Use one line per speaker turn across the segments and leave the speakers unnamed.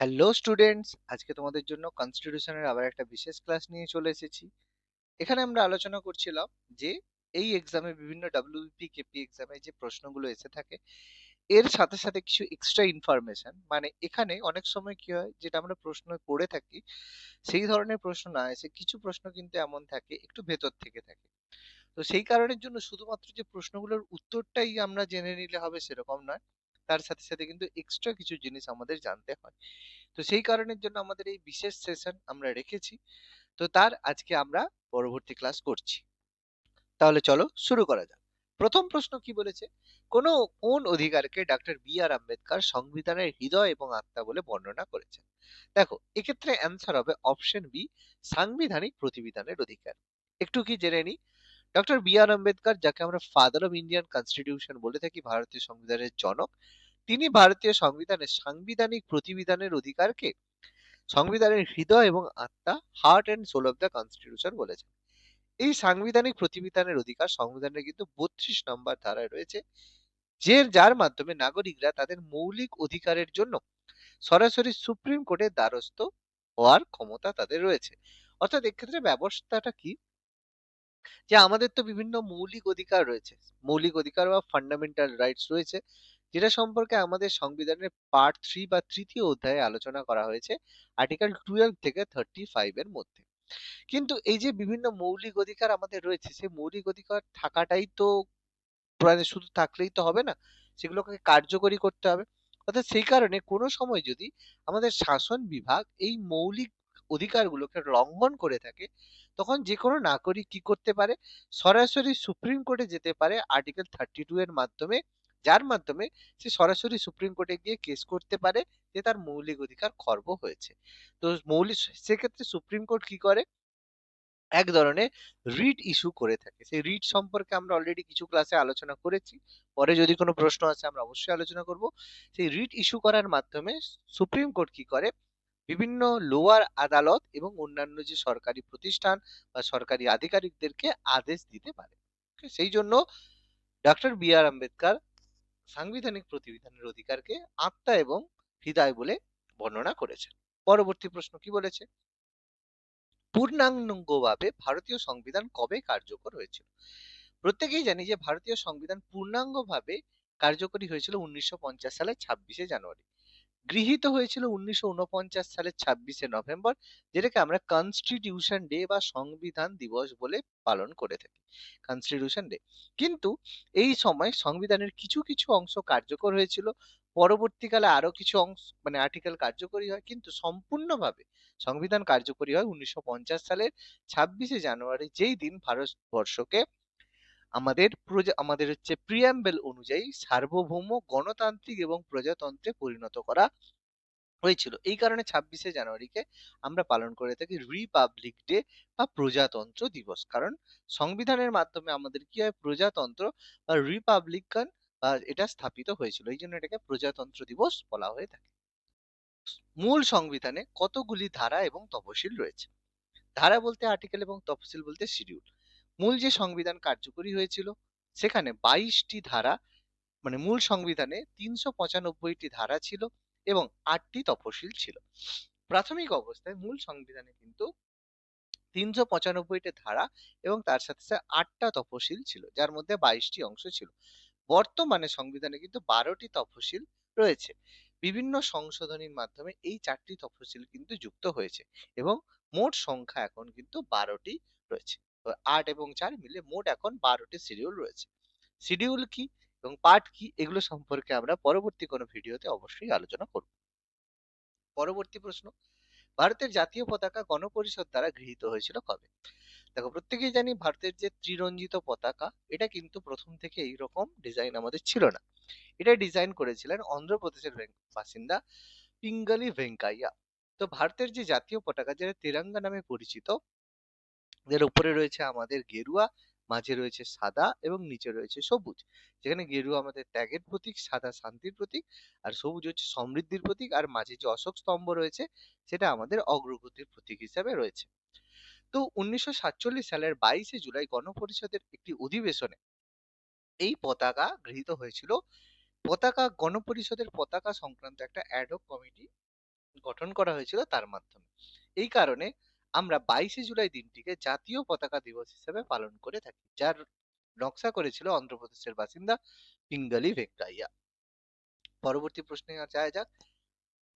Hello students আজকে তোমাদের জন্য কনস্টিটিউশনের আবার একটা বিশেষ ক্লাস নিয়ে চলে এসেছি। এখানে আমরা আলোচনা করছিলাম যে, এই এক্সামে বিভিন্ন ডাব্লিউপি কেপি এক্সামে যে প্রশ্নগুলো এসে থাকে, এর সাথে সাথে কিছু এক্সট্রা ইনফরমেশন মানে এখানে অনেক সময় কি হয়, যেটা আমরা প্রশ্ন পড়ে থাকি, সেই ধরনের প্রশ্ন না এসে কিছু প্রশ্ন কিন্তু এমন থাকে, একটু ভেতর থেকে থাকে। তো সেই কারণের জন্য শুধুমাত্র যে প্রশ্নগুলোর উত্তরটাই আমরা জেনে নিলে হবে সেরকম নয়। তার সাথে সাথে কিন্তু এক্সট্রা কিছু জিনিস আমাদের জানতে হয়। তো সেই কারণের জন্য আমাদের এই বিশেষ সেশন আমরা রেখেছি। তো তার আজকে আমরা পরবর্তী ক্লাস করছি। তাহলে চলো শুরু করা যাক। প্রথম প্রশ্ন কি বলেছে? কোন কোন অধিকারকে ডক্টর বি আর আম্বেদকর সংবিধানের হৃদয় এবং আত্মা বলে বর্ণনা করেছেন? দেখো, এক্ষেত্রে অ্যান্সার হবে অপশন বি সাংবিধানিক প্রতিবিধানের অধিকার। একটু কি জেনে নি? ডক্টর বি আর আম্বেদকর, যাকে আমরা ফাদার অফ ইন্ডিয়ান কনস্টিটিউশন বলে থাকি, ভারতীয় সংবিধানের জনক তিনি ভারতীয় সংবিধানের সাংবিধানিক প্রতিবিধানের অধিকারকে সংবিধানের হৃদয় এবং আত্মা heart and soul of the constitution বলেছেন। এই সাংবিধানিক প্রতিবিধানের অধিকার সংবিধানের কিন্তু বত্রিশ নম্বর ধারায় রয়েছে, যে যার মাধ্যমে নাগরিকরা তাদের মৌলিক অধিকারের জন্য সরাসরি সুপ্রিম কোর্টের দ্বারস্থ হওয়ার ক্ষমতা তাদের রয়েছে। অর্থাৎ এক্ষেত্রে ব্যবস্থাটা কি? যে আমাদের তো বিভিন্ন মৌলিক অধিকার রয়েছে, মৌলিক অধিকার বা ফান্ডামেন্টাল রাইটস রয়েছে যেটা সম্পর্কে আমাদের সংবিধানের পার্ট থ্রি বা তৃতীয় অধ্যায়ে আলোচনা করা হয়েছে আর্টিকেল টুয়েলভ থেকে থার্টি ফাইভ এর মধ্যে। কিন্তু এই যে বিভিন্ন মৌলিক অধিকার আমাদের রয়েছে, সেই মৌলিক অধিকার থাকাটাই তো মানে শুধু থাকলেই তো হবে না, সেগুলোকে কার্যকরী করতে হবে। অর্থাৎ সেই কারণে কোনো সময় যদি আমাদের শাসন বিভাগ এই মৌলিক অধিকারগুলোকে লঙ্ঘন করে থাকে, তখন যে কোনো নাগরিক কি করতে পারে? সরাসরি সুপ্রিম কোর্টে যেতে পারে আর্টিকেল থার্টি টু এর মাধ্যমে যার মাধ্যমে সে সরাসরি সুপ্রিম কোর্টে গিয়ে কেস করতে পারে যে তার মৌলিক অধিকার খর্ব হয়েছে। তো মৌলিক, সেক্ষেত্রে সুপ্রিম কোর্ট কি করে? এক ধরনের রিট ইস্যু করে থাকে। সেই রিট সম্পর্কে আমরা অলরেডি কিছু ক্লাসে আলোচনা করেছি। পরে যদি কোনো প্রশ্ন আছে আমরা অবশ্যই আলোচনা করব। সেই রিট ইস্যু করার মাধ্যমে সুপ্রিম কোর্ট কি করে? বিভিন্ন লোয়ার আদালত এবং অন্যান্য যে সরকারি প্রতিষ্ঠান বা সরকারি আধিকারিকদেরকে আদেশ দিতে পারে। সেই জন্য ডক্টর বি আর আম্বেদকর সাংবিধানিক প্রতিবিধানের অধিকারকে আত্মা এবং হৃদয় বলে বর্ণনা করেছেন। পরবর্তী প্রশ্ন কি বলেছে? পূর্ণাঙ্গভাবে ভারতীয় সংবিধান কবে কার্যকর হয়েছিল? প্রত্যেকেই জানি যে ভারতীয় সংবিধান পূর্ণাঙ্গভাবে কার্যকরী হয়েছিল উনিশশো পঞ্চাশ সালের ছাব্বিশে জানুয়ারি। গৃহীত হয়েছিল উনিশশো উনপঞ্চাশ সালের ছাব্বিশে নভেম্বর, যেটাকে আমরা কনস্টিটিউশন ডে বা সংবিধান দিবস বলে পালন করে থাকি কনস্টিটিউশন ডে কিন্তু এই সময় সংবিধানের কিছু কিছু অংশ কার্যকর হয়েছিল, পরবর্তীকালে আরও কিছু অংশ মানে আর্টিকেল কার্যকরী হয়, কিন্তু সম্পূর্ণভাবে সংবিধান কার্যকরী হয় উনিশশো পঞ্চাশ সালের ছাব্বিশে জানুয়ারি, যেই দিন ভারতবর্ষকে আমাদের প্রজা, আমাদের হচ্ছে প্রিয়াম্বেল অনুযায়ী সার্বভৌম গণতান্ত্রিক এবং প্রজাতন্ত্রে পরিণত করা হয়েছিল। এই কারণে ছাব্বিশে জানুয়ারিকে আমরা পালন করে থাকি রিপাবলিক ডে বা প্রজাতন্ত্র দিবস। কারণ সংবিধানের মাধ্যমে আমাদের কি হয়? প্রজাতন্ত্র বা রিপাবলিকান এটা স্থাপিত হয়েছিল। এই জন্য এটাকে প্রজাতন্ত্র দিবস বলা হয়ে থাকে। মূল সংবিধানে কতগুলি ধারা এবং তফসিল রয়েছে? ধারা বলতে আর্টিকেল এবং তফসিল বলতে শিডিউল মূল যে সংবিধান কার্যকরী হয়েছিল, সেখানে বাইশটি ধারা মানে মূল সংবিধানে তিনশো পঁচানব্বইটি ধারা ছিল এবং আটটি তফসিল ছিল। প্রাথমিক অবস্থায় মূল সংবিধানে কিন্তু তিনশো পঁচানব্বইটি ধারা এবং তার সাথে সাথে আটটা তফসিল ছিল, যার মধ্যে বাইশটি অংশ ছিল। বর্তমানে সংবিধানে কিন্তু বারোটি তফসিল রয়েছে। বিভিন্ন সংশোধনীর মাধ্যমে এই চারটি তফসিল কিন্তু যুক্ত হয়েছে এবং মোট সংখ্যা এখন কিন্তু বারোটি রয়েছে। আট এবং চার মিলে মোট এখন বারোটি শিডিউল রয়েছে। শিডিউল কি এবং পার্ট কি এগুলো সম্পর্কে আমরা পরবর্তী কোনো ভিডিওতে অবশ্যই আলোচনা করব। পরবর্তী প্রশ্ন, ভারতের জাতীয় পতাকা গণপরিষদ দ্বারা গৃহীত হয়েছিল কবে? দেখো, প্রত্যেকেই জানি ভারতের যে ত্রিরঞ্জিত পতাকা, এটা কিন্তু প্রথম থেকে এইরকম ডিজাইন আমাদের ছিল না। এটা ডিজাইন করেছিলেন অন্ধ্রপ্রদেশের বাসিন্দা পিঙ্গালি ভেঙ্কাইয়া। তো ভারতের যে জাতীয় পতাকা, যেটা তিরঙ্গা নামে পরিচিত এর উপরে রয়েছে আমাদের গেরুয়া, মাঝে রয়েছে সাদা এবং নিচে রয়েছে সবুজ। যেখানে গেরুয়া আমাদের ত্যাগের প্রতীক, সাদা শান্তির প্রতীক, আর সবুজ হচ্ছে সমৃদ্ধির প্রতীক, আর মাঝে যে অশোক স্তম্ভ রয়েছে, সেটা আমাদের অগ্রগতির প্রতীক হিসাবে রয়েছে। তো উনিশশো সাতচল্লিশ সালের বাইশে জুলাই গণপরিষদের একটি অধিবেশনে এই পতাকা গৃহীত হয়েছিল। পতাকা, গণপরিষদের পতাকা সংক্রান্ত একটা অ্যাডহক কমিটি গঠন করা হয়েছিল তার মাধ্যমে। এই কারণে আমরা বাইশে জুলাই দিনটিকে জাতীয় পতাকা দিবস হিসেবে পালন করে থাকি, যার নকশা করেছিল অন্ধ্রপ্রদেশের বাসিন্দা পিঙ্গালি ভেঙ্কাইয়া। পরবর্তী প্রশ্নে যাওয়া যাক।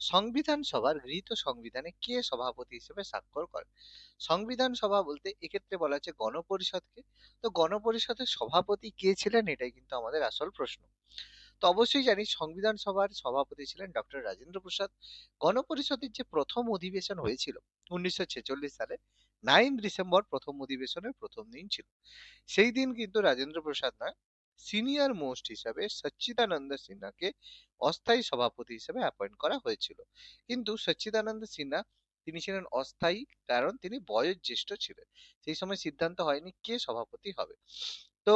সংবিধান সভার গৃহীত সংবিধানে কে সভাপতি হিসেবে স্বাক্ষর করেন? সংবিধান সভা বলতে এক্ষেত্রে বলা হচ্ছে গণপরিষদকে। তো গণপরিষদের সভাপতি কে ছিলেন এটাই কিন্তু আমাদের আসল প্রশ্ন। তো অবশ্যই জানি সংবিধান সভার সভাপতি ছিলেন ডক্টর রাজেন্দ্র প্রসাদ। গণপরিষদের যে প্রথম অধিবেশন হয়েছিল উনিশশো সালে, নাইন ডিসেম্বর প্রথম অধিবেশনের প্রথম দিন ছিল। সেই দিন কিন্তু রাজেন্দ্র প্রসাদ নয় সিনিয়র মোস্ট হিসাবে সচ্চিদানন্দ সিনহাকে অস্থায়ী সভাপতি হিসেবে অ্যাপয়েন্ট করা হয়েছিল। কিন্তু সচ্চিদানন্দ সিনহা, তিনি ছিলেন অস্থায়ী কারণ তিনি বয়োজ্যেষ্ঠ ছিলেন। সেই সময় সিদ্ধান্ত হয়নি কে সভাপতি হবে। তো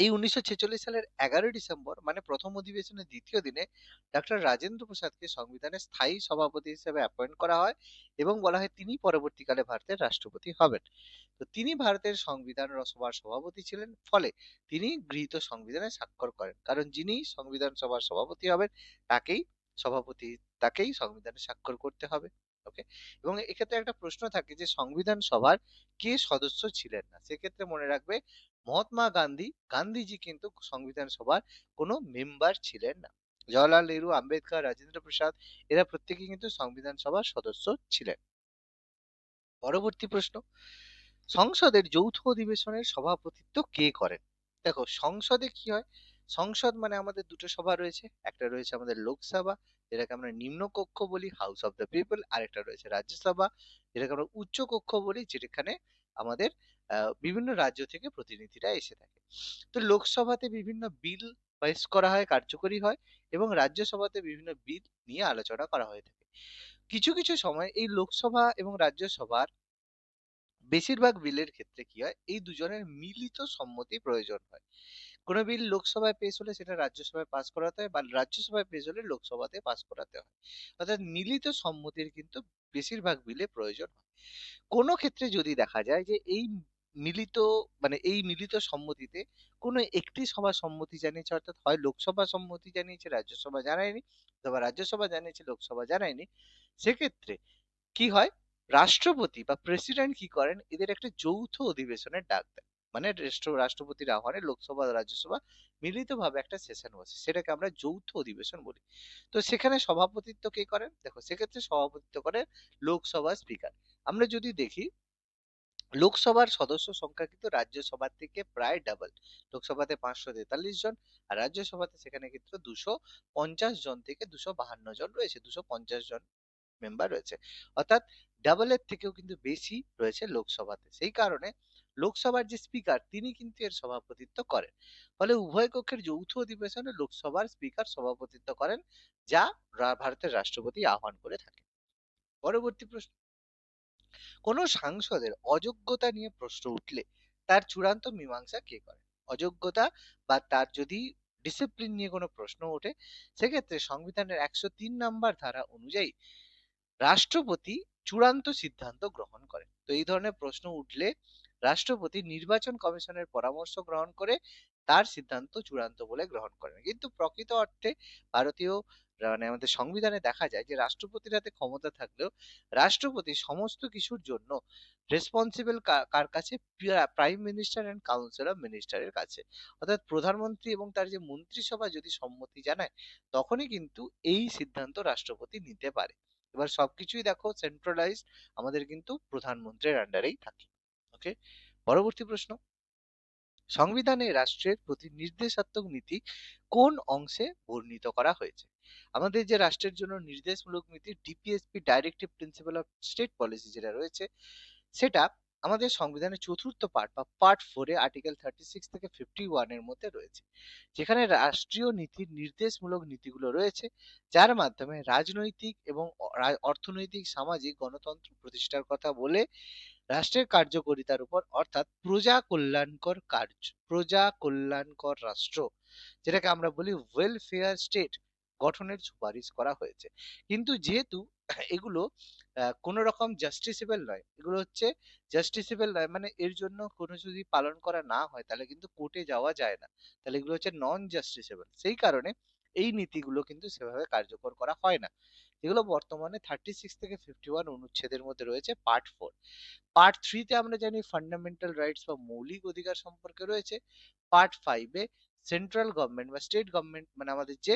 এই উনিশশো ছেচল্লিশ সালের এগারোই ডিসেম্বর মানে প্রথম অধিবেশনের দ্বিতীয় দিনে ডক্টর রাজেন্দ্র প্রসাদকে সংবিধানের স্থায়ী সভাপতি হিসেবে অ্যাপয়েন্ট করা হয় এবং বলা হয় তিনি পরবর্তীকালে ভারতের রাষ্ট্রপতি হবেন। তো তিনি ভারতের সংবিধান সভার সভাপতি ছিলেন, ফলে তিনি গৃহীত সংবিধানে স্বাক্ষর করেন। কারণ যিনি সংবিধান সভার সভাপতি হবেন, তাকেই সভাপতি, তাকেই সংবিধানে স্বাক্ষর করতে হবে ওকে এবং এক্ষেত্রে একটা প্রশ্ন থাকে যে, সংবিধান সভার কে সদস্য ছিলেন না? সেক্ষেত্রে মনে রাখবে মহাত্মা গান্ধী, গান্ধীজি কিন্তু সংবিধান সভার কোনো মেম্বার ছিলেন না। জওয়াহরলাল নেহরু, আম্বেদকর, রাজেন্দ্র প্রসাদ, এরা প্রত্যেকে কিন্তু সংবিধান সভার সদস্য ছিলেন। পরবর্তী প্রশ্ন, সংসদের যৌথ অধিবেশনের সভাপতিত্ব কে করেন? দেখো, সংসদে কি হয়? সংসদ মানে আমাদের দুটো সভা রয়েছে, একটা রয়েছে আমাদের লোকসভা, যেটাকে আমরা নিম্ন কক্ষ বলি হাউস অফ দ্য পিপল আর একটা রয়েছে রাজ্যসভা, যেটাকে আমরা উচ্চ কক্ষ বলি, যেখানে আমাদের বিভিন্ন রাজ্য থেকে প্রতিনিধিরা এসে থাকে। তো লোকসভাতে বিভিন্ন বিল পাস করা হয়, কার্যকরী হয় এবং রাজ্যসভাতে বিভিন্ন বিল নিয়ে আলোচনা করা হয়ে থাকে। কিছু কিছু সময় এই লোকসভা এবং রাজ্যসভার বেশিরভাগ বিলের ক্ষেত্রে কি হয়, এই দুজনের মিলিত সম্মতি প্রয়োজন হয়। কোনো বিল লোকসভায় পেশ হলে সেটা রাজ্যসভায় পাস করাতে হয় বা রাজ্যসভায় পেশ হলে লোকসভাতে পাস করাতে হয়। অর্থাৎ মিলিত সম্মতির কিন্তু বেশিরভাগ বিলে প্রয়োজন হয়। কোনো ক্ষেত্রে যদি দেখা যায় যে এই মিলিত মানে এই মিলিত সম্মতিতে কোনো একটি সভা সম্মতি জানিয়েছে, অর্থাৎ হয় লোকসভা সম্মতি জানিয়েছে, রাজ্যসভা জানায়নি, অথবা রাজ্যসভা জানিয়েছে, লোকসভা জানায়নি, সেক্ষেত্রে কি হয়? রাষ্ট্রপতি বা প্রেসিডেন্ট কি করেন? এদের একটা যৌথ অধিবেশনের ডাক দেন। মানে রাষ্ট্রপতির আহ্বানে লোকসভা রাজ্যসভা মিলিতভাবে একটা সেশন বসে। সেটাকে আমরা যৌথ অধিবেশন বলি। তো সেখানে সভাপতিত্ব কে করেন? দেখো, সেক্ষেত্রে সভাপতিত্ব করেন লোকসভা স্পিকার। আমরা যদি দেখি লোকসভার সদস্য সংখ্যা কিন্তু রাজ্যসভার থেকে প্রায় ডাবল লোকসভাতে পাঁচশো তেতাল্লিশ জন আর রাজ্যসভাতে সেখানে কিন্তু দুশো পঞ্চাশ জন থেকে দুশো বাহান্ন জন রয়েছে, দুশো পঞ্চাশ জন মেম্বার রয়েছে। অর্থাৎ ডাবলের থেকেও কিন্তু বেশি রয়েছে লোকসভাতে। সেই কারণে লোকসভার যে স্পিকার তিনি কিন্তু এর সভাপতিত্ব করেন। ফলে উভয় কক্ষের যৌথ অধিবেশনে লোকসভার স্পিকার সভাপতিত্ব করেন, যা ভারতের রাষ্ট্রপতি আহ্বান করে থাকে পরবর্তী প্রশ্ন। কোন সাংসদের অযোগ্যতা নিয়ে প্রশ্ন উঠলে তার চূড়ান্ত মীমাংসা কে করে? অযোগ্যতা বা তার যদি ডিসিপ্লিন নিয়ে কোনো প্রশ্ন ওঠে, সেক্ষেত্রে সংবিধানের একশো তিন নাম্বার ধারা অনুযায়ী রাষ্ট্রপতি চূড়ান্ত সিদ্ধান্ত গ্রহণ করেন। তো এই ধরনের প্রশ্ন উঠলে রাষ্ট্রপতি নির্বাচন কমিশনের পরামর্শ গ্রহণ করে তার সিদ্ধান্ত চূড়ান্ত বলে গ্রহণ করেন। কিন্তু প্রকৃত অর্থে ভারতীয় মানে আমাদের সংবিধানে দেখা যায় যে, রাষ্ট্রপতির হাতে ক্ষমতা থাকলেও রাষ্ট্রপতি সমস্ত কিছুর জন্য রেসপন্সিবল কার কাছে? Prime minister and council of মিনিস্টারের কাছে। অর্থাৎ প্রধানমন্ত্রী এবং তার যে মন্ত্রিসভা যদি সম্মতি জানায়, তখনই কিন্তু এই সিদ্ধান্ত রাষ্ট্রপতি নিতে পারে। এবার সবকিছুই দেখো সেন্ট্রালাইজড আমাদের কিন্তু প্রধানমন্ত্রীর আন্ডারেই থাকে। ওকে পরবর্তী প্রশ্ন। সংবিধানে রাষ্ট্রের প্রতি নির্দেশাত্মক নীতি কোন অংশে বর্ণিত করা হয়েছে? আমাদের যে রাষ্ট্রের জন্য নির্দেশমূলক নীতি DPSP directive principal of state policy যেটা রয়েছে, সেটা আমাদের সংবিধানের চতুর্থ পার্ট বা পার্ট ফোরে আর্টিকেল থার্টি সিক্স থেকে ফিফটি ওয়ানের মধ্যে রয়েছে। যেখানে রাষ্ট্রীয় নীতির নির্দেশমূলক নীতিগুলো রয়েছে, যার মাধ্যমে রাজনৈতিক এবং অর্থনৈতিক, সামাজিক, গণতন্ত্র প্রতিষ্ঠার কথা বলে রাষ্ট্রের কার্যকরিতার উপর, অর্থাৎ প্রজা কল্যাণকর কার্য, প্রজা কল্যাণকর রাষ্ট্র, যেটাকে আমরা বলি ওয়েলফেয়ার স্টেট গঠনের সুপারিশ করা হয়েছে। কিন্তু যেহেতু এগুলো কোন রকম জাস্টিসেবল নয়, এগুলো হচ্ছে জাস্টিসেবল নয় মানে এর জন্য কোনো যদি পালন করা না হয়, তাহলে কিন্তু কোর্টে যাওয়া যায় না। তাহলে এগুলো হচ্ছে নন জাস্টিসেবল সেই কারণে এই নীতিগুলো কিন্তু সেভাবে কার্যকর করা হয় না। যেগুলো বর্তমানে থার্টি সিক্স থেকে ফিফটি ওয়ান অনুচ্ছেদের মধ্যে রয়েছে পার্ট ফোর পার্ট থ্রিতে আমরা জানি ফান্ডামেন্টাল রাইটস বা মৌলিক অধিকার সম্পর্কে রয়েছে। পার্ট ফাইভে সেন্ট্রাল গভর্নমেন্ট বা স্টেট গভর্নমেন্ট মানে আমাদের যে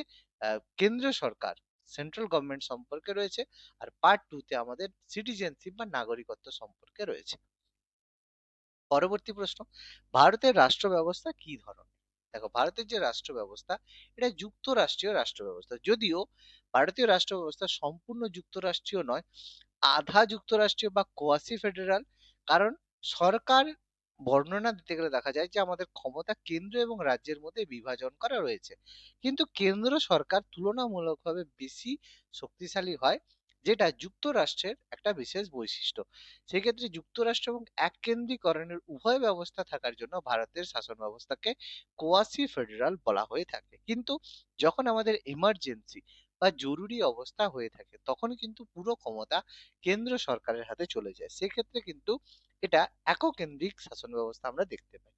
কেন্দ্রীয় সরকার সেন্ট্রাল গভর্নমেন্ট সম্পর্কে রয়েছে। আর পার্ট টুতে আমাদের সিটিজেনশিপ বা নাগরিকত্ব সম্পর্কে রয়েছে। পরবর্তী প্রশ্ন, ভারতের রাষ্ট্র ব্যবস্থা কি ধরনের? দেখো, ভারতের যে রাষ্ট্র ব্যবস্থা, এটা যুক্তরাষ্ট্রীয় রাষ্ট্র ব্যবস্থা। যদিও ভারতীয় রাষ্ট্র ব্যবস্থা সম্পূর্ণ যুক্তরাষ্ট্রীয় নয়, আধা যুক্তরাষ্ট্রীয় বা কোয়াসি ফেডারাল। কারণ সরকার বর্ণনা দিতে গেলে দেখা যায় যে আমাদের ক্ষমতা কেন্দ্র এবং রাজ্যের মধ্যে বিভাজন করা রয়েছে। কিন্তু কেন্দ্র সরকার তুলনামূলকভাবে বেশি শক্তিশালী হয়, যেটা যুক্তরাষ্ট্রের একটা বিশেষ বৈশিষ্ট্য। সেক্ষেত্রে যুক্তরাষ্ট্র এবং এককেন্দ্রীকরণের উভয় ব্যবস্থা থাকার জন্য ভারতের শাসন ব্যবস্থাকে কোয়াসি ফেডারাল বলা হয়ে থাকে। কিন্তু যখন আমাদের এমার্জেন্সি বা জরুরি অবস্থা হয়ে থাকে তখন কিন্তু পুরো ক্ষমতা কেন্দ্র সরকারের হাতে চলে যায়। সেক্ষেত্রে কিন্তু এটা এককেন্দ্রিক শাসন ব্যবস্থা আমরা দেখতে পাই।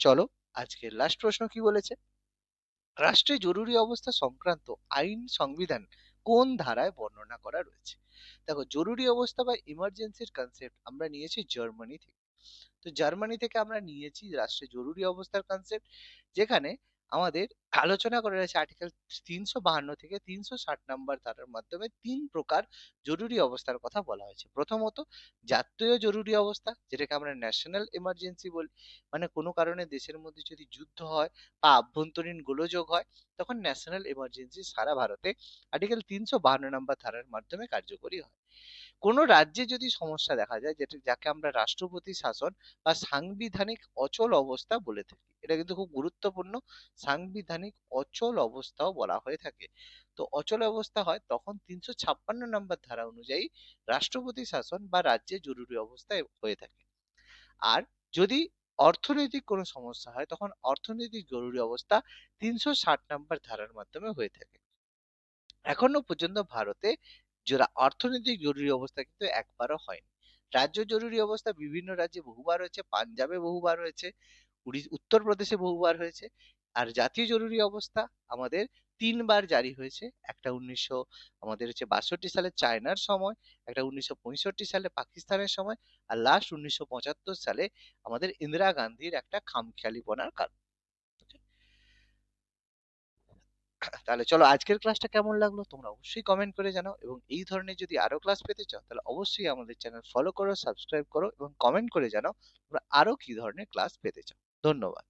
চলো আজকের লাস্ট প্রশ্ন কি বলেছে? রাষ্ট্রে জরুরি অবস্থা সংক্রান্ত আইন সংবিধান কোন ধারায় বর্ণনা করা রয়েছে? দেখো, জরুরি অবস্থা বা ইমার্জেন্সির কনসেপ্ট আমরা নিয়েছি জার্মানি থেকে। তো জার্মানি থেকে আমরা নিয়েছি রাষ্ট্রে জরুরি অবস্থার কনসেপ্ট যেখানে আমাদের আলোচনা করা রয়েছে আর্টিকেল তিনশো বাহান্ন থেকে তিনশো ষাট নাম্বার ধারার মাধ্যমে তিন প্রকার জরুরি অবস্থার কথা বলা হয়েছে। প্রথমত জাতীয় জরুরি অবস্থা, যেটাকে আমরা ন্যাশনাল এমার্জেন্সি বলি। মানে কোনো কারণে দেশের মধ্যে যদি যুদ্ধ হয় বা আভ্যন্তরীণ গোলযোগ হয়, তখন ন্যাশনাল এমার্জেন্সি সারা ভারতে আর্টিকেল তিনশো বাহান্ন নাম্বার ধারার মাধ্যমে কার্যকরী হয়। কোনো রাজ্যে যদি সমস্যা দেখা যায়, যেটা, যাকে আমরা রাষ্ট্রপতি শাসন বা সাংবিধানিক অচল অবস্থা বলে থাকি, এটা কিন্তু খুব গুরুত্বপূর্ণ, সাংবিধানিক অচল অবস্থাও বলা হয়ে থাকে। তো অচল অবস্থা হয় তখন তিনশো ছাপ্পান্ন নম্বর ধারা অনুযায়ী রাষ্ট্রপতি শাসন বা রাজ্যে জরুরি অবস্থায় হয়ে থাকে। আর যদি অর্থনৈতিক কোনো সমস্যা হয়, তখন অর্থনৈতিক জরুরি অবস্থা তিনশো ষাট নম্বর ধারার মাধ্যমে হয়ে থাকে। এখনও পর্যন্ত ভারতে যারা অর্থনৈতিক জরুরি অবস্থা কিন্তু একবারও হয়নি। রাজ্য জরুরি অবস্থা বিভিন্ন রাজ্যে বহুবার হয়েছে, পাঞ্জাবে বহুবার হয়েছে উত্তরপ্রদেশে বহুবার হয়েছে। আর জাতীয় জরুরি অবস্থা আমাদের তিনবার জারি হয়েছে। একটা উনিশশো, আমাদের হচ্ছে বাষট্টি সালে চায়নার সময়, একটা উনিশশো পঁয়ষট্টি সালে পাকিস্তানের সময়, আর লাস্ট উনিশশো পঁচাত্তর সালে আমাদের ইন্দিরা গান্ধীর একটা খামখেয়ালিপনার কারণ। তাহলে চলো আজকের ক্লাসটা কেমন লাগল? তোমরা অবশ্যই কমেন্ট করে জানাও এবং এই ধরনের যদি আরও ক্লাস পেতে চাও, তাহলে অবশ্যই আমাদের চ্যানেল ফলো করো সাবস্ক্রাইব করো এবং কমেন্ট করে জানাও তোমরা আরও কি ধরনের ক্লাস পেতে চাও। ধন্যবাদ।